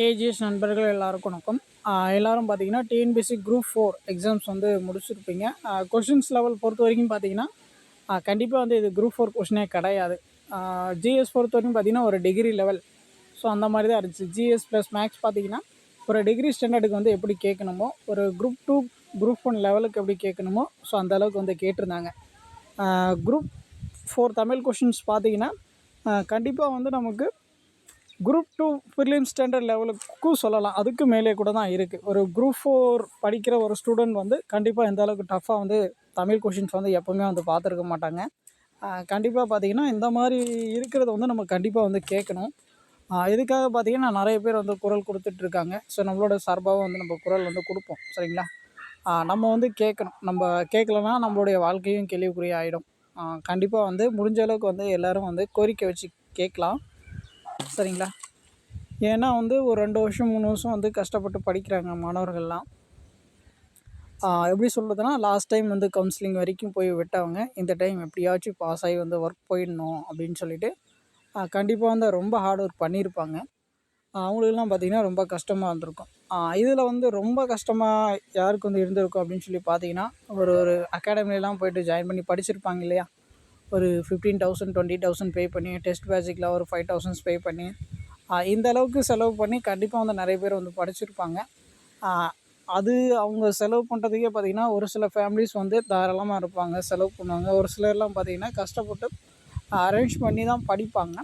AGS நண்பர்கள் எல்லாருக்கும் வணக்கம். எல்லோரும் எல்லாரும் பார்த்தீங்கன்னா டிஎன்பிஎஸ்சி குரூப் ஃபோர் எக்ஸாம்ஸ் வந்து முடிச்சிருப்பீங்க. கொஷின்ஸ் லெவல் பொறுத்த வரைக்கும் பார்த்தீங்கன்னா கண்டிப்பாக வந்து இது குரூப் ஃபோர் கொஷினே கிடையாது. ஜிஎஸ் பொறுத்த வரைக்கும் பார்த்தீங்கன்னா ஒரு டிகிரி லெவல் ஸோ அந்த மாதிரி தான் இருந்துச்சு. ஜிஎஸ் ப்ளஸ் மேக்ஸ் பார்த்தீங்கன்னா ஒரு டிகிரி ஸ்டாண்டர்டுக்கு வந்து எப்படி கேட்கணுமோ ஒரு குரூப் டூ குரூப் ஒன் லெவலுக்கு எப்படி கேட்கணுமோ ஸோ அந்த அளவுக்கு வந்து கேட்டிருந்தாங்க. குரூப் ஃபோர் தமிழ் கொஷின்ஸ் பார்த்தீங்கன்னா கண்டிப்பாக வந்து நமக்கு குரூப் டூ ப்ரிலிம் ஸ்டாண்டர்ட் லெவலுக்கும் சொல்லலாம். அதுக்கு மேலே கூட தான் இருக்குது ஒரு குரூப் ஃபோர் படிக்கிற ஒரு ஸ்டூடெண்ட் வந்து கண்டிப்பாக எந்த அளவுக்கு டஃப்பாக வந்து தமிழ் கொஷின்ஸ் வந்து எப்போவுமே வந்து பார்த்துருக்க மாட்டாங்க. கண்டிப்பாக பார்த்தீங்கன்னா இந்த மாதிரி இருக்கிறத வந்து நம்ம கண்டிப்பாக வந்து கேட்கணும். இதுக்காக பார்த்தீங்கன்னா நிறைய பேர் வந்து குரல் கொடுத்துட்ருக்காங்க ஸோ நம்மளோட சார்பாகவும் வந்து நம்ம குரல் வந்து கொடுப்போம். சரிங்களா? நம்ம வந்து கேட்கணும். நம்ம கேட்கலன்னா நம்மளுடைய வாழ்க்கையும் கேள்விக்குறி ஆகிடும் கண்டிப்பாக வந்து முடிஞ்ச அளவுக்கு வந்து எல்லோரும் வந்து கோரிக்கை வச்சு கேட்கலாம். சரிங்களா? ஏன்னா வந்து ஒரு ரெண்டு வருஷம் மூணு வருஷம் வந்து கஷ்டப்பட்டு படிக்கிறாங்க மாணவர்கள்லாம். எப்படி சொல்கிறதுனா லாஸ்ட் டைம் வந்து கவுன்சிலிங் வரைக்கும் போய் விட்டவங்க இந்த டைம் எப்படியாச்சும் பாஸ் ஆகி வந்து ஒர்க் போயிடணும் அப்படின்னு சொல்லிட்டு கண்டிப்பாக வந்து ரொம்ப ஹார்ட் ஒர்க் பண்ணியிருப்பாங்க. அவங்களுக்குலாம் அவங்களுக்கெல்லாம் பார்த்திங்கன்னா ரொம்ப கஷ்டமாக இருந்திருக்கும். இதில் வந்து ரொம்ப கஷ்டமாக யாருக்கு வந்து இருந்திருக்கும் அப்படின்னு சொல்லி பார்த்தீங்கன்னா ஒரு ஒரு அகாடமிலாம் போயிட்டு ஜாயின் பண்ணி படிச்சிருப்பாங்க இல்லையா? ஒரு fifteen thousand twenty thousand pay பண்ணி டெஸ்ட் பேசிக்கில் ஒரு ஃபைவ் தௌசண்ட்ஸ் பே பண்ணி இந்த அளவுக்கு செலவு பண்ணி கண்டிப்பாக வந்து நிறைய பேர் வந்து படிச்சிருப்பாங்க. அது அவங்க செலவு பண்ணுறதுக்கே பார்த்திங்கன்னா ஒரு சில ஃபேமிலிஸ் வந்து தாராளமாக இருப்பாங்க செலவு பண்ணுவாங்க. ஒரு சிலர்லாம் பார்த்திங்கன்னா கஷ்டப்பட்டு அரேஞ்ச் பண்ணி தான் படிப்பாங்க.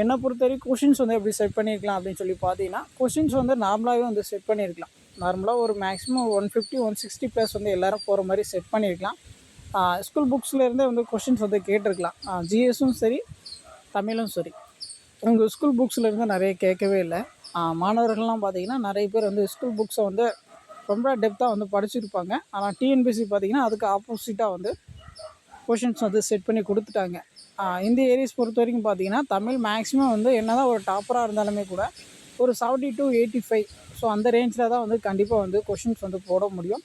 என்னை பொறுத்த வரைக்கும் கொஷின்ஸ் வந்து எப்படி செட் பண்ணியிருக்கலாம் அப்படின்னு சொல்லி பார்த்தீங்கன்னா கொஷின்ஸ் வந்து நார்மலாகவே வந்து செட் பண்ணியிருக்கலாம் நார்மலாக ஒரு maximum one fifty one sixty plus வந்து எல்லோரும் போகிற மாதிரி செட் பண்ணியிருக்கலாம் ஸ்கூல் புக்ஸ்லேருந்தே வந்து கொஷின்ஸ் வந்து கேட்டிருக்கலாம். ஜிஎஸும் சரி தமிழும் சரி. உங்கள் ஸ்கூல் புக்ஸ்லேருந்து நிறைய கேட்கவே இல்லை. மாணவர்கள்லாம் பார்த்திங்கன்னா நிறைய பேர் வந்து ஸ்கூல் புக்ஸை வந்து ரொம்ப டெப்த்தாக வந்து படிச்சிருப்பாங்க. ஆனால் டிஎன்பிசி பார்த்தீங்கன்னா அதுக்கு ஆப்போசிட்டாக வந்து கொஷின்ஸ் வந்து செட் பண்ணி கொடுத்துட்டாங்க. இந்த ஏரியாஸ் பொறுத்த வரைக்கும் பார்த்தீங்கன்னா தமிழ் மேக்ஸிமம் வந்து என்ன தான் ஒரு டாப்பராக இருந்தாலுமே கூட ஒரு seventy to eighty five so அந்த ரேஞ்சில் தான் வந்து கண்டிப்பாக வந்து கொஷின்ஸ் வந்து போட முடியும்.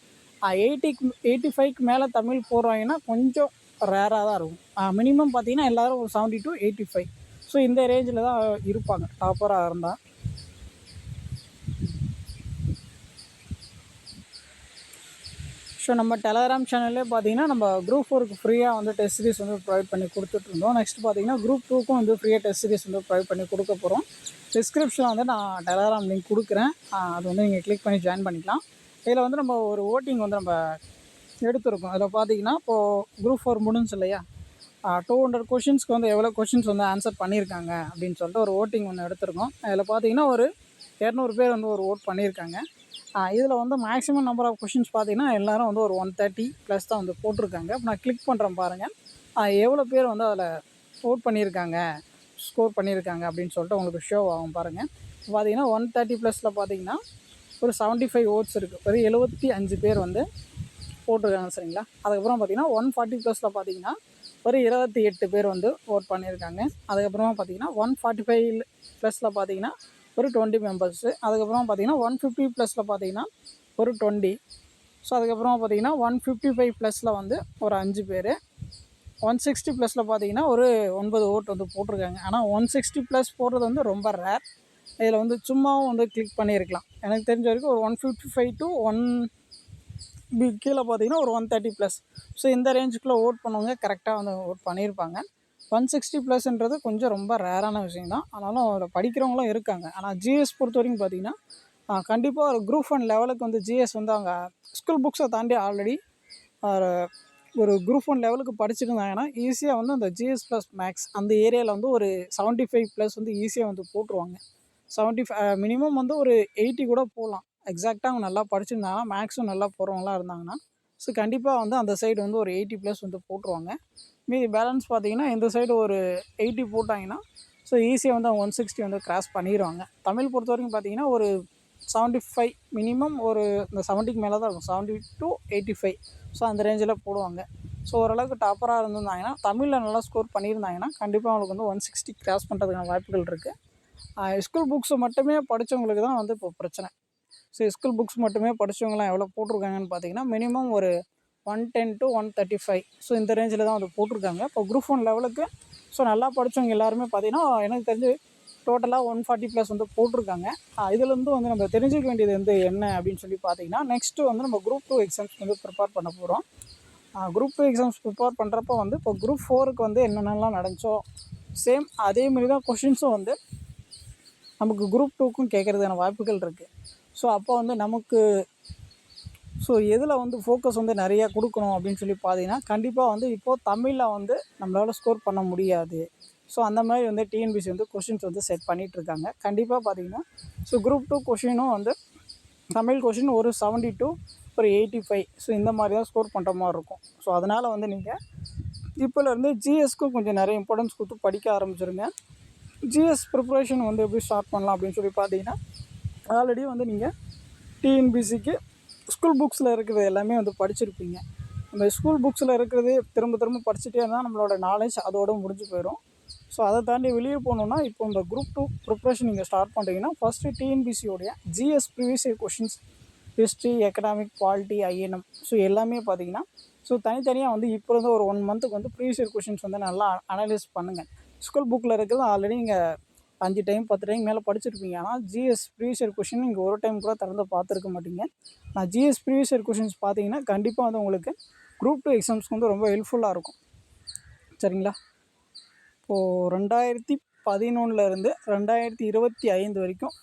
எயிட்டிக்கு எயிட்டி ஃபைவ்க்கு மேலே தமிழ் போடுறாங்கன்னா கொஞ்சம் ரேராக தான் இருக்கும். மினிமம் பார்த்தீங்கன்னா எல்லோரும் ஒரு seventy to eighty five so இந்த ரேஞ்சில் தான் இருப்பாங்க. டாப்பராக இருந்தால் ஸோ நம்ம டெலகிராம் சேனல்லே பார்த்தீங்கன்னா நம்ம குரூப் ஃபோருக்கு ஃப்ரீயாக வந்து டெஸ்ட் சீரிஸ் வந்து ப்ரொவைட் பண்ணி கொடுத்துட்ருந்தோம் நெக்ஸ்ட் பார்த்தீங்கன்னா குரூப் டூக்கும் வந்து ஃப்ரீயாக டெஸ்ட் சீரிஸ் வந்து ப்ரொவைட் பண்ணி கொடுக்க போகிறோம் டிஸ்கிரிப்ஷனில் வந்து நான் டெலகிராம் லிங்க் கொடுக்குறேன். அது வந்து நீங்கள் கிளிக் பண்ணி ஜாயின் பண்ணிக்கலாம். இதில் வந்து நம்ம ஒரு ஓட்டிங் வந்து நம்ம எடுத்திருக்கோம். அதில் பார்த்தீங்கன்னா இப்போது குரூப் ஃபோர் முடிஞ்சு இல்லையா? டூ ஹண்ட்ரட் கொஷின்ஸ்க்கு வந்து எவ்வளோ கொஷின்ஸ் வந்து ஆன்சர் பண்ணியிருக்காங்க அப்படின்னு சொல்லிட்டு ஒரு ஓட்டிங் ஒன்று எடுத்திருக்கோம். அதில் பார்த்தீங்கன்னா ஒரு இரநூறு பேர் வந்து ஒரு ஓட் பண்ணியிருக்காங்க. இதில் வந்து மேக்ஸிமம் நம்பர் ஆஃப் கொஷின்ஸ் பார்த்தீங்கன்னா எல்லோரும் வந்து ஒரு ஒன் தேர்ட்டி ப்ளஸ் தான் வந்து போட்டிருக்காங்க. இப்போ நான் கிளிக் பண்ணுறேன் பாருங்கள் எவ்வளோ பேர் வந்து அதில் ஓட் பண்ணியிருக்காங்க ஸ்கோர் பண்ணியிருக்காங்க அப்படின்னு சொல்லிட்டு உங்களுக்கு ஷோ ஆகும் பாருங்கள் பார்த்தீங்கன்னா ஒன் தேர்ட்டி ப்ளஸில் பார்த்தீங்கன்னா ஒரு செவன்ட்டி ஃபைவ் ஓட்ஸ் இருக்குது ஒரு எழுபத்தி அஞ்சு பேர் வந்து போட்டிருக்காங்க சரிங்களா? அதுக்கப்புறம் பார்த்தீங்கன்னா ஒன் ஃபார்ட்டி ப்ளஸில் பார்த்தீங்கன்னா ஒரு இருபத்தி எட்டு பேர் வந்து ஓட் பண்ணியிருக்காங்க. அதுக்கப்புறமா பார்த்தீங்கன்னா ஒன் ஃபார்ட்டி ஃபைவ் ப்ளஸில் பார்த்தீங்கன்னா ஒரு டுவெண்ட்டி மெம்பர்ஸு அதுக்கப்புறம் பார்த்தீங்கன்னா ஒன் ஃபிஃப்டி ப்ளஸில் பார்த்தீங்கன்னா ஒரு டுவெண்ட்டி ஸோ அதுக்கப்புறமா பார்த்தீங்கன்னா ஒன் ஃபிஃப்டி ஃபைவ் ப்ளஸில் வந்து ஒரு அஞ்சு பேர். ஒன் சிக்ஸ்டி ப்ளஸில் பார்த்தீங்கன்னா ஒரு ஒன்பது ஓட் வந்து போட்டிருக்காங்க. ஆனால் ஒன் சிக்ஸ்டி ப்ளஸ் போடுறது வந்து ரொம்ப ரேர் இதில் வந்து சும்மாவும் வந்து கிளிக் பண்ணியிருக்கலாம். எனக்கு தெரிஞ்ச வரைக்கும் ஒரு one fifty five to one கீழே பார்த்தீங்கன்னா ஒரு ஒன் தேர்ட்டி ப்ளஸ் ஸோ இந்த ரேஞ்சுக்குள்ளே ஓட் பண்ணவங்க கரெக்டாக வந்து ஓட் பண்ணியிருப்பாங்க. ஒன் சிக்ஸ்டி ப்ளஸ்ன்றது கொஞ்சம் ரொம்ப ரேரான விஷயம் தான் ஆனாலும் அதில் படிக்கிறவங்களும் இருக்காங்க. ஆனால் ஜிஎஸ் பொறுத்த வரைக்கும் பார்த்தீங்கன்னா கண்டிப்பாக ஒரு குரூப் ஒன் லெவலுக்கு வந்து ஜிஎஸ் வந்து அவங்க ஸ்கூல் புக்ஸை தாண்டி ஆல்ரெடி ஒரு குரூப் ஒன் லெவலுக்கு படிச்சுருந்தாங்கன்னா ஈஸியாக வந்து அந்த ஜிஎஸ் ப்ளஸ் மேக்ஸ் அந்த ஏரியாவில் வந்து ஒரு செவன்ட்டி ஃபைவ் ப்ளஸ் வந்து ஈஸியாக வந்து போட்டுருவாங்க. செவன்ட்டி ஃபைவ் மினிமம் வந்து ஒரு எயிட்டி கூட போகலாம் எக்ஸாக்டாக அவங்க நல்லா படிச்சிருந்தாங்கன்னா மேக்ஸும் நல்லா போகிறவங்களாம் இருந்தாங்கன்னா ஸோ கண்டிப்பாக வந்து அந்த சைடு வந்து ஒரு எயிட்டி ப்ளஸ் வந்து போட்டுருவாங்க. மீதி பேலன்ஸ் பார்த்தீங்கன்னா இந்த சைடு ஒரு எயிட்டி போட்டாங்கன்னா ஸோ ஈஸியாக வந்து அவங்க ஒன் சிக்ஸ்டி வந்து கிராஸ் பண்ணிடுவாங்க தமிழ் பொறுத்த வரைக்கும் பார்த்தீங்கன்னா ஒரு செவன்ட்டி ஃபைவ் மினிமம் ஒரு இந்த செவன்ட்டிக்கு மேலே தான் இருக்கும். Seventy to eighty five so அந்த ரேஞ்சில் போடுவாங்க. ஸோ ஓரளவுக்கு டாப்பராக இருந்திருந்தாங்கன்னா தமிழில் நல்லா ஸ்கோர் பண்ணியிருந்தாங்கன்னா கண்டிப்பாக அவங்களுக்கு வந்து ஒன் சிக்ஸ்டி கிராஸ் பண்ணுறதுக்கான வாய்ப்புகள் இருக்குது ஸ்கூல் புக்ஸை மட்டுமே படித்தவங்களுக்கு தான் வந்து இப்போ பிரச்சனை. ஸோ ஸ்கூல் புக்ஸ் மட்டுமே படித்தவங்களாம் எவ்வளோ போட்டிருக்காங்கன்னு பார்த்தீங்கன்னா மினிமம் ஒரு one ten to one thirty five so இந்த ரேஞ்சில் தான் வந்து போட்டிருக்காங்க. இப்போ குரூப் ஒன் லெவலுக்கு ஸோ நல்லா படித்தவங்க எல்லாருமே பார்த்தீங்கன்னா எனக்கு தெரிஞ்சு டோட்டலாக ஒன் ஃபார்ட்டி ப்ளஸ் வந்து போட்டிருக்காங்க. இதுலேருந்து வந்து நம்ம தெரிஞ்சுக்க வேண்டியது வந்து என்ன அப்படின்னு சொல்லி பார்த்தீங்கன்னா நெக்ஸ்ட்டு வந்து நம்ம குரூப் டூ எக்ஸாம்ஸ் வந்து ப்ரிப்பேர் பண்ண போகிறோம் குரூப் டூ எக்ஸாம்ஸ் ப்ரிப்பேர் பண்ணுறப்போ வந்து இப்போ குரூப் ஃபோருக்கு வந்து என்னென்னலாம் நடந்துச்சோ சேம் அதே மாதிரி தான் கொஷின்ஸும் வந்து நமக்கு குரூப் டூக்கும் கேட்குறதுக்கான வாய்ப்புகள் இருக்குது ஸோ அப்போ வந்து நமக்கு ஸோ எதில் வந்து ஃபோக்கஸ் வந்து நிறையா கொடுக்கணும் அப்படின்னு சொல்லி பார்த்தீங்கன்னா கண்டிப்பாக வந்து இப்போது தமிழில் வந்து நம்மளால் ஸ்கோர் பண்ண முடியாது. ஸோ அந்த மாதிரி வந்து டிஎன்பிசி வந்து கொஷின்ஸ் வந்து செட் பண்ணிகிட்ருக்காங்க கண்டிப்பாக பார்த்தீங்கன்னா ஸோ குரூப் டூ கொஷினும் வந்து தமிழ் கொஷின் ஒரு செவன்ட்டி டூ ஒரு எயிட்டி ஃபைவ் ஸோ இந்த மாதிரி தான் ஸ்கோர் பண்ணுற மாதிரி இருக்கும். ஸோ அதனால் வந்து நீங்கள் இப்போலேருந்து ஜிஎஸ்க்கும் கொஞ்சம் நிறைய இம்பார்ட்டன்ஸ் கொடுத்து படிக்க ஆரம்பிச்சிருங்க. ஜிஎஸ் ப்ரிப்ரேஷன் வந்து எப்படி ஸ்டார்ட் பண்ணலாம் அப்படின்னு சொல்லி பார்த்தீங்கன்னா ஆல்ரெடி வந்து நீங்கள் டிஎன்பிசிக்கு ஸ்கூல் புக்ஸில் இருக்கிறது எல்லாமே வந்து படிச்சிருப்பீங்க. இந்த ஸ்கூல் புக்ஸில் இருக்கிறது திரும்ப திரும்ப படிச்சுட்டே இருந்தால் நம்மளோட நாலேஜ் அதோட முடிஞ்சு போயிடும். ஸோ அதை தாண்டி வெளியே போகணுன்னா இப்போ இந்த குரூப் டூ ப்ரிப்ரேஷன் நீங்கள் ஸ்டார்ட் பண்ணுறீங்கன்னா first டிஎன்பிசியோடைய GS previous year questions history economic polity INM so எல்லாமே பார்த்தீங்கன்னா ஸோ தனித்தனியாக வந்து இப்போ இருந்து ஒரு ஒன் மந்த்துக்கு வந்து ப்ரீவியஸ் இயர் கொஷின்ஸ் வந்து நல்லா அனலைஸ் பண்ணுங்கள் ஸ்கூல் புக்கில் இருக்கிறது ஆல்ரெடி நீங்கள் அஞ்சு டைம் பத்து டைம் மேலே படிச்சிருப்பீங்க. ஆனால் ஜிஎஸ் ப்ரீவியஸ் இயர் கொஷின் நீங்கள் ஒரு டைம் கூட திறந்து பார்த்துருக்க மாட்டீங்க. நான் ஜிஎஸ் ப்ரீவியஸ் இயர் கொஷின்ஸ் பார்த்தீங்கன்னா கண்டிப்பாக வந்து உங்களுக்கு குரூப் டூ எக்ஸாம்ஸ்க்கு வந்து ரொம்ப ஹெல்ப்ஃபுல்லாக இருக்கும். சரிங்களா? இப்போது ரெண்டாயிரத்தி பதினொன்றுலேருந்து ரெண்டாயிரத்தி இருபத்தி ஐந்து வரைக்கும்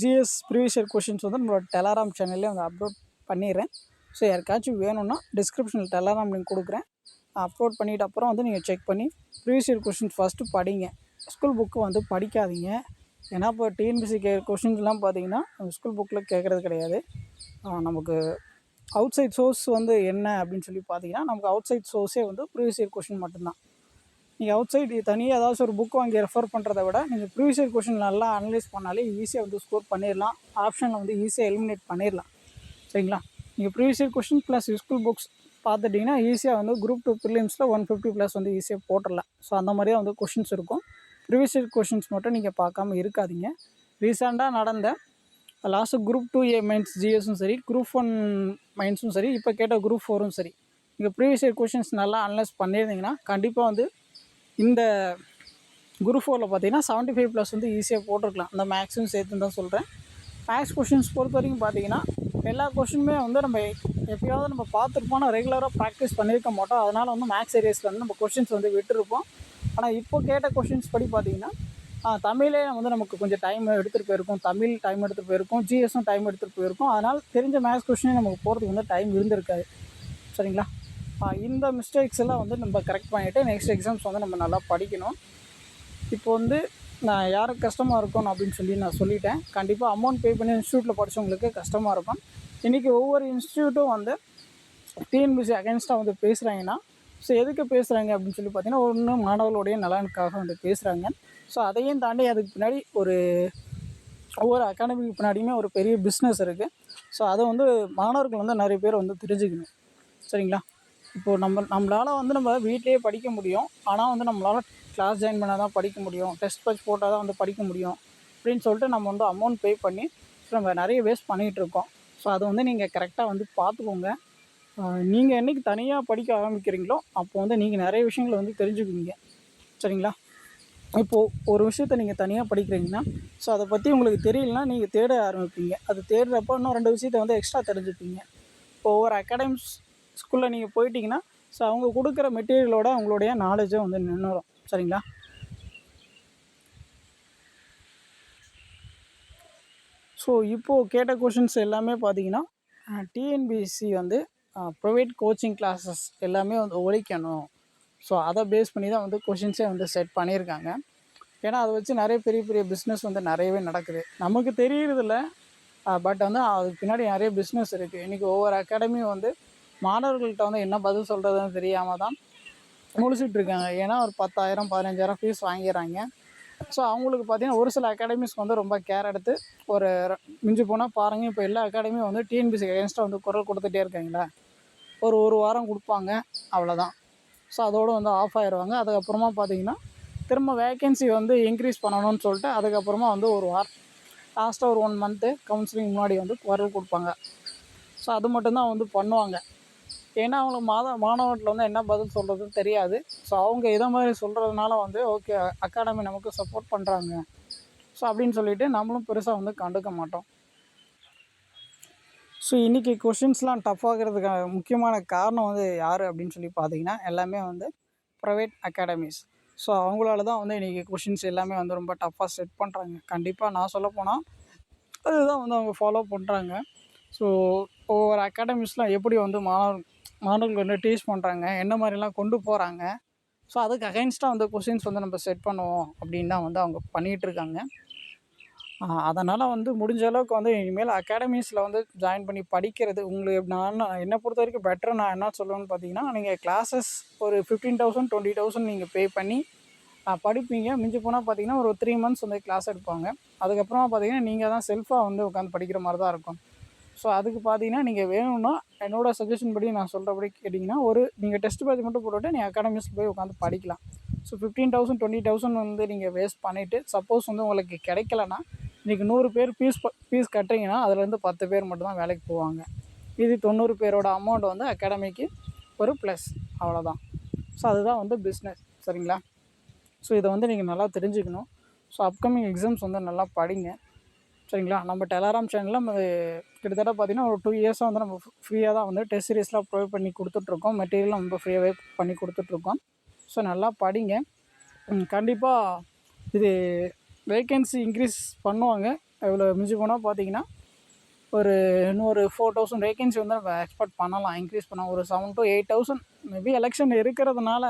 ஜிஎஸ் ப்ரீவியஸ் இயர் கொஷின்ஸ் வந்து நம்மளோட டெலாராம் சேனல்லே வந்து அப்லோட் பண்ணிடுறேன். ஸோ யாருக்காச்சும் வேணும்னா டிஸ்கிரிப்ஷனில் டெலாராம் லிங்க் கொடுக்குறேன். அப்லோட் பண்ணிவிட்டு அப்புறம் வந்து நீங்கள் செக் பண்ணி ப்ரீவியஸ் இயர் கொஷின்ஸ் ஃபஸ்ட்டு படிங்க. ஸ்கூல் புக்கு வந்து படிக்காதீங்க. ஏன்னா இப்போ டிஎன்பிசி கே கொஷின்ஸ்லாம் பார்த்தீங்கன்னா ஸ்கூல் புக்கில் கேட்குறது கிடையாது. நமக்கு அவுட் சைட் சோர்ஸ் வந்து என்ன அப்படின்னு சொல்லி பார்த்தீங்கன்னா நமக்கு அவுட் சைட் சோர்ஸே வந்து ப்ரீவியஸ் இயர் கொஷின் மட்டும்தான். நீங்கள் அவுட் சைடு தனியாக ஏதாச்சும் ஒரு புக் வாங்கி ரெஃபர் பண்ணுறத விட நீங்கள் ப்ரீவியஸ் இயர் கொஷின் நல்லா அனலைஸ் பண்ணாலே ஈஸியாக வந்து ஸ்கோர் பண்ணிடலாம். ஆப்ஷனில் வந்து ஈஸியாக எலிமினேட் பண்ணிடலாம். சரிங்களா? நீங்கள் previous year question plus school books பார்த்துட்டிங்கன்னா ஈஸியாக வந்து குரூப் டூ ப்ரிலிம்ஸில் ஒன் ஃபிஃப்டி ப்ளஸ் வந்து ஈஸியாக போட்டுடலாம். ஸோ அந்த மாதிரி வந்து கொஷின்ஸ் இருக்கும். ப்ரீவியஸ் இயர் கொஷின்ஸ் மட்டும் நீங்கள் பார்க்காம இருக்காதீங்க. ரீசெண்டாக நடந்த last group two A mains ஜிஎஸும் சரி குரூப் ஒன் மைன்ஸும் சரி இப்போ கேட்ட குரூப் ஃபோரும் சரி. நீங்கள் ப்ரீவியஸ் இயர் கொஷின்ஸ் நல்லா அனலைஸ் பண்ணியிருந்தீங்கன்னா கண்டிப்பாக வந்து இந்த குரூப் ஃபோரில் பார்த்தீங்கன்னா செவன்ட்டி ஃபைவ் ப்ளஸ் வந்து ஈஸியாக போட்டிருக்கலாம். அந்த மேக்ஸும் சேர்த்துன்னு தான் சொல்கிறேன் மேக்ஸ் கொஷின்ஸ் பொறுத்த வரைக்கும் பார்த்தீங்கன்னா எல்லா கொஷினுமே வந்து நம்ம எப்பயாவது நம்ம பார்த்துருப்போம். ஆனால் ரெகுலராக ப்ராக்டிஸ் பண்ணியிருக்க மாட்டோம். அதனால் வந்து மேக்ஸ் ஏரியாஸில் வந்து நம்ம கொஷின்ஸ் வந்து விட்டுருப்போம். ஆனால் இப்போ கேட்ட கொஷின்ஸ் படி பார்த்தீங்கன்னா தமிழே வந்து நமக்கு கொஞ்சம் டைம் எடுத்துகிட்டு போயிருக்கும். தமிழ் டைம் எடுத்துகிட்டு போயிருக்கும். ஜிஎஸும் டைம் எடுத்துகிட்டு போயிருக்கும். அதனால் தெரிஞ்ச மேக்ஸ் கொஷினே நமக்கு போகிறதுக்கு வந்து டைம் இருந்திருக்காது. சரிங்களா? இந்த மிஸ்டேக்ஸ் எல்லாம் வந்து நம்ம கரெக்ட் பண்ணிவிட்டு நெக்ஸ்ட் எக்ஸாம்ஸ் வந்து நம்ம நல்லா படிக்கணும். இப்போ வந்து நான் யாருக்கு கஷ்டமாக இருக்கும் அப்படின்னு சொல்லி நான் சொல்லிட்டேன். கண்டிப்பாக அமௌண்ட் பே பண்ணி இன்ஸ்டியூட்டில் படித்தவங்களுக்கு கஷ்டமாக இருக்கும். இன்றைக்கி ஒவ்வொரு இன்ஸ்டியூட்டும் வந்து டிஎன்பிசி அகேன்ஸ்டாக வந்து பேசுகிறாங்கன்னா ஸோ எதுக்கு பேசுகிறாங்க அப்படின்னு சொல்லி பார்த்தீங்கன்னா ஒன்று மாணவர்களுடைய நலனுக்காக வந்து பேசுகிறாங்க ஸோ அதையும் தாண்டி அதுக்கு பின்னாடி ஒரு ஒவ்வொரு அகாடமிக்கு பின்னாடியுமே ஒரு பெரிய பிஸ்னஸ் இருக்குது ஸோ அதை வந்து மாணவர்கள் வந்து நிறைய பேர் வந்து தெரிஞ்சுக்கணும். சரிங்களா? இப்போது நம்ம நம்மளால் வந்து நம்ம வீட்டிலேயே படிக்க முடியும். ஆனால் வந்து நம்மளால் கிளாஸ் ஜாயின் பண்ணால் தான் படிக்க முடியும். டெஸ்ட் பேட்ச் போட்டால் தான் வந்து படிக்க முடியும். அப்படின்னு சொல்லிட்டு நம்ம வந்து அமௌண்ட் பே பண்ணி நம்ம நிறைய வேஸ்ட் பண்ணிகிட்ருக்கோம் ஸோ அதை வந்து நீங்கள் கரெக்டாக வந்து பார்த்துக்கோங்க. நீங்கள் என்றைக்கு தனியாக படிக்க ஆரம்பிக்கிறீங்களோ அப்போ வந்து நீங்கள் நிறைய விஷயங்களை வந்து தெரிஞ்சுக்குவீங்க. சரிங்களா? இப்போது ஒரு விஷயத்த நீங்கள் தனியாக படிக்கிறீங்கன்னா ஸோ அதை பற்றி உங்களுக்கு தெரியலனா நீங்கள் தேட ஆரம்பிப்பீங்க. அது தேடுறப்போ இன்னும் ரெண்டு விஷயத்த வந்து எக்ஸ்ட்ரா தெரிஞ்சுப்பீங்க. இப்போ ஒவ்வொரு அகாடமிஸ் ஸ்கூலில் நீங்கள் போயிட்டீங்கன்னா ஸோ அவங்க கொடுக்குற மெட்டீரியலோட அவங்களுடைய நாலேஜை வந்து நின்றுடும் சரிங்களா? ஸோ இப்போது கேட்ட கொஷின்ஸ் எல்லாமே பார்த்தீங்கன்னா டிஎன்பிஎஸ்சி வந்து ப்ரைவேட் கோச்சிங் கிளாஸஸ் எல்லாமே வந்து ஒழிக்கணும். ஸோ அதை பேஸ் பண்ணி தான் வந்து கொஷின்ஸே வந்து செட் பண்ணியிருக்காங்க. ஏன்னா அதை வச்சு நிறைய பெரிய பெரிய பிஸ்னஸ் வந்து நிறையவே நடக்குது. நமக்கு தெரியறதில்ல பட் வந்து அதுக்கு பின்னாடி நிறைய பிஸ்னஸ் இருக்குது இன்றைக்கி ஒவ்வொரு அகாடமியும் வந்து மாணவர்கள்ட்ட வந்து என்ன பதில் சொல்கிறதுன்னு தெரியாமல் தான் முழிச்சிட்டு இருக்காங்க ஏன்னா ஒரு பத்தாயிரம் பதினஞ்சாயிரம் ஃபீஸ் வாங்கிடுறாங்க ஸோ அவங்களுக்கு பார்த்தீங்கன்னா ஒரு சில அகாடமிஸ்க்கு வந்து ரொம்ப கேர் எடுத்து ஒரு மிஞ்சி போனால் பாருங்கள் இப்போ எல்லா அகாடமியும் வந்து டிஎன்பிசி அகேன்ஸ்டாக வந்து குரல் கொடுத்துட்டே இருக்காங்களா. ஒரு ஒரு வாரம் கொடுப்பாங்க அவ்வளோதான் ஸோ அதோடு வந்து ஆஃப் ஆயிடுவாங்க அதுக்கப்புறமா பார்த்தீங்கன்னா திரும்ப வேக்கன்சி வந்து இன்க்ரீஸ் பண்ணணும்னு சொல்லிட்டு அதுக்கப்புறமா வந்து ஒரு வாரம் லாஸ்ட்டாக ஒரு ஒன் மந்த்து கவுன்சிலிங் முன்னாடி வந்து குரல் கொடுப்பாங்க. ஸோ அது மட்டும்தான் வந்து பண்ணுவாங்க. ஏன்னா அவங்களுக்கு மாத மாணவர்கள் வந்து என்ன பதில் சொல்கிறதுன்னு தெரியாது. ஸோ அவங்க இதை மாதிரி சொல்கிறதுனால வந்து ஓகே அகாடமி நமக்கு சப்போர்ட் பண்ணுறாங்க ஸோ அப்படின்னு சொல்லிட்டு நம்மளும் பெருசாக வந்து கண்டுக்க மாட்டோம். ஸோ இன்றைக்கி கொஷின்ஸ்லாம் டஃப் ஆகிறதுக்கான முக்கியமான காரணம் வந்து யார் அப்படின்னு சொல்லி பார்த்தீங்கன்னா எல்லாமே வந்து ப்ரைவேட் அகாடமிஸ் ஸோ அவங்களால தான் வந்து இன்றைக்கி கொஷின்ஸ் எல்லாமே வந்து ரொம்ப டஃப்பாக செட் பண்ணுறாங்க கண்டிப்பாக நான் சொல்ல போனால் அதுதான் வந்து அவங்க ஃபாலோ பண்ணுறாங்க ஸோ ஒவ்வொரு அகாடமிஸ்லாம் எப்படி வந்து மாணவர் மாணவர்கள் வந்து டீச் பண்ணுறாங்க என்ன மாதிரிலாம் கொண்டு போகிறாங்க ஸோ அதுக்கு அகைன்ஸ்டாக வந்து கொஷின்ஸ் வந்து நம்ம செட் பண்ணுவோம் அப்படின்னு தான் வந்து அவங்க பண்ணிகிட்ருக்காங்க அதனால் வந்து முடிஞ்ச அளவுக்கு வந்து இனிமேல் அகாடமிஸில் வந்து ஜாயின் பண்ணி படிக்கிறது உங்களுக்கு நான் என்னை பொறுத்த வரைக்கும் பெட்டர் நான் என்ன சொல்லுவேன்னு பார்த்தீங்கன்னா நீங்கள் கிளாஸஸ் ஒரு ஃபிஃப்டீன் தௌசண்ட் டுவெண்ட்டி தௌசண்ட் நீங்கள் பே பண்ணி படிப்பீங்க. மிஞ்சி போனால் பார்த்தீங்கன்னா ஒரு த்ரீ மந்த்ஸ் வந்து கிளாஸ் எடுப்பாங்க. அதுக்கப்புறமா பார்த்தீங்கன்னா நீங்கள் தான் செல்ஃபாக வந்து உட்காந்து படிக்கிற மாதிரி தான் இருக்கும். ஸோ அதுக்கு பார்த்தீங்கன்னா நீங்கள் வேணும்னா என்னோடய சஜஷன் படி நான் சொல்கிறபடி கேட்டிங்கன்னா ஒரு நீங்கள் டெஸ்ட் பேட்ச் மட்டும் போட்டுவிட்டு நீங்கள் அகாடமிஸில் போய் உட்காந்து படிக்கலாம். So fifteen thousand twenty thousand வந்து நீங்கள் வேஸ்ட் பண்ணிவிட்டு சப்போஸ் வந்து உங்களுக்கு கிடைக்கலனா இன்றைக்கி நூறு பேர் ஃபீஸ் ஃபீஸ் கட்டுறீங்கன்னா அதுலேருந்து பத்து பேர் மட்டும்தான் வேலைக்கு போவாங்க. இது தொண்ணூறு பேரோட அமௌண்ட் வந்து அகாடமிக்கு ஒரு ப்ளஸ் அவ்வளோதான் ஸோ அதுதான் வந்து பிஸ்னஸ் சரிங்களா? ஸோ இதை வந்து நீங்கள் நல்லா தெரிஞ்சுக்கணும். ஸோ அப்கமிங் எக்ஸாம்ஸ் வந்து நல்லா படிங்க. சரிங்களா? நம்ம டெலாராம் சேனலில் நம்ம கிட்டத்தட்ட பார்த்திங்கன்னா ஒரு டூ இயர்ஸாக வந்து நம்ம ஃப்ரீயாக தான் வந்து டெஸ்ட் சீரீஸ்லாம் ப்ரொவைட் பண்ணி கொடுத்துட்ருக்கோம். மெட்டீரியல் நம்ம ஃப்ரீயாகவே பண்ணி கொடுத்துட்ருக்கோம். ஸோ நல்லா படிங்க. கண்டிப்பாக இது வேக்கன்சி இன்க்ரீஸ் பண்ணுவாங்க. இவ்வளோ மிஞ்சி போனால் பார்த்தீங்கன்னா ஒரு இன்னொரு ஃபோர் தௌசண்ட் வேகன்சி வந்து நம்ம எக்ஸ்பெக்ட் பண்ணலாம். இன்க்ரீஸ் பண்ணலாம். ஒரு seven to eight thousand maybe election இருக்கிறதுனால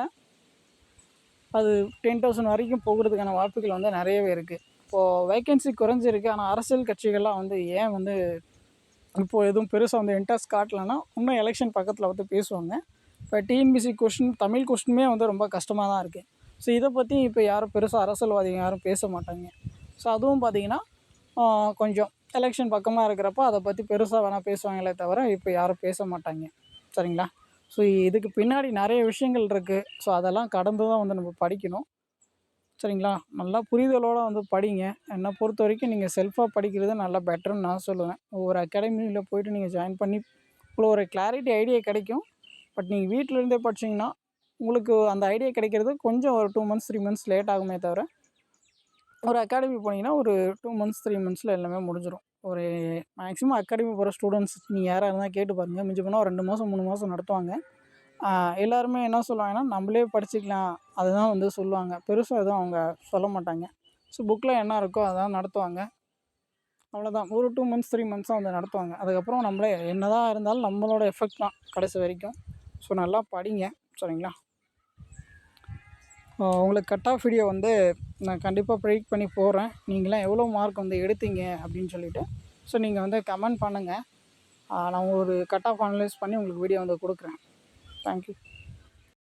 அது டென் தௌசண்ட் வரைக்கும் போகிறதுக்கான வாய்ப்புகள் வந்து நிறையவே இருக்குது இப்போது வேக்கன்சி குறைஞ்சிருக்கு. ஆனால் அரசியல் கட்சிகள்லாம் வந்து ஏன் வந்து இப்போது எதுவும் பெருசாக வந்து இன்ட்ரெஸ்ட் காட்டலைன்னா இன்னும் எலெக்ஷன் பக்கத்தில் வந்து பேசுவாங்க. இப்போ டிஎன்பிசி கொஷின் தமிழ் கொஷினுமே வந்து ரொம்ப கஷ்டமாக தான் இருக்குது ஸோ இதை பற்றி இப்போ யாரும் பெருசாக அரசியல்வாதிங்க யாரும் பேச மாட்டாங்க. ஸோ அதுவும் பார்த்திங்கன்னா கொஞ்சம் எலெக்ஷன் பக்கமாக இருக்கிறப்ப அதை பற்றி பெருசாக வேணால் பேசுவாங்களே தவிர இப்போ யாரும் பேச மாட்டாங்க. சரிங்களா? ஸோ இதுக்கு பின்னாடி நிறைய விஷயங்கள் இருக்குது ஸோ அதெல்லாம் கடந்து தான் வந்து நம்ம படிக்கணும். சரிங்களா? நல்லா புரிதலோடு வந்து படிங்க. என்னை பொறுத்த வரைக்கும் நீங்கள் செல்ஃபாக படிக்கிறது நல்லா பெட்டர்னு நான் சொல்லுவேன். ஒவ்வொரு அகாடமியில் போயிட்டு நீங்கள் ஜாயின் பண்ணி இவ்வளோ ஒரு கிளாரிட்டி ஐடியா கிடைக்கும். பட் நீங்கள் வீட்டிலேருந்தே படிச்சிங்கன்னா உங்களுக்கு அந்த ஐடியா கிடைக்கிறது கொஞ்சம் ஒரு two months three months late ஆகுமே தவிர ஒரு அகாடமி போனீங்கன்னா ஒரு டூ மந்த்ஸ் த்ரீ மந்த்ஸில் எல்லாமே முடிஞ்சிடும் ஒரு மேக்ஸிமம் அகாடமி போகிற ஸ்டூடெண்ட்ஸ் நீங்கள் யாராக இருந்தால் கேட்டு பாருங்கள் மிஞ்சி போனால் ரெண்டு மாதம் மூணு மாதம் நடத்துவாங்க. எல்லாருமே என்ன சொல்லுவாங்கன்னா நம்மளே படிச்சுக்கலாம். அதுதான் வந்து சொல்லுவாங்க. பெருசாக எதுவும் அவங்க சொல்ல மாட்டாங்க. ஸோ புக்கில் என்ன இருக்கோ அதான் நடத்துவாங்க. அவ்வளோதான் ஒரு டூ மந்த்ஸ் த்ரீ மந்த்ஸாக வந்து நடத்துவாங்க. அதுக்கப்புறம் நம்மளே என்ன தான் இருந்தாலும் நம்மளோட எஃபெக்ட் தான் கடைசி வரைக்கும். ஸோ நல்லா படிங்க. சரிங்களா? உங்களுக்கு கட் ஆஃப் வீடியோ வந்து நான் கண்டிப்பாக ப்ரெடிக்ட் பண்ணி போகிறேன் நீங்களாம் எவ்வளோ மார்க் வந்து எடுத்தீங்க அப்படின்னு சொல்லிவிட்டு ஸோ நீங்கள் வந்து கமெண்ட் பண்ணுங்கள் நான் ஒரு கட் ஆஃப் அனலைஸ் பண்ணி உங்களுக்கு வீடியோ வந்து கொடுக்குறேன். thank you.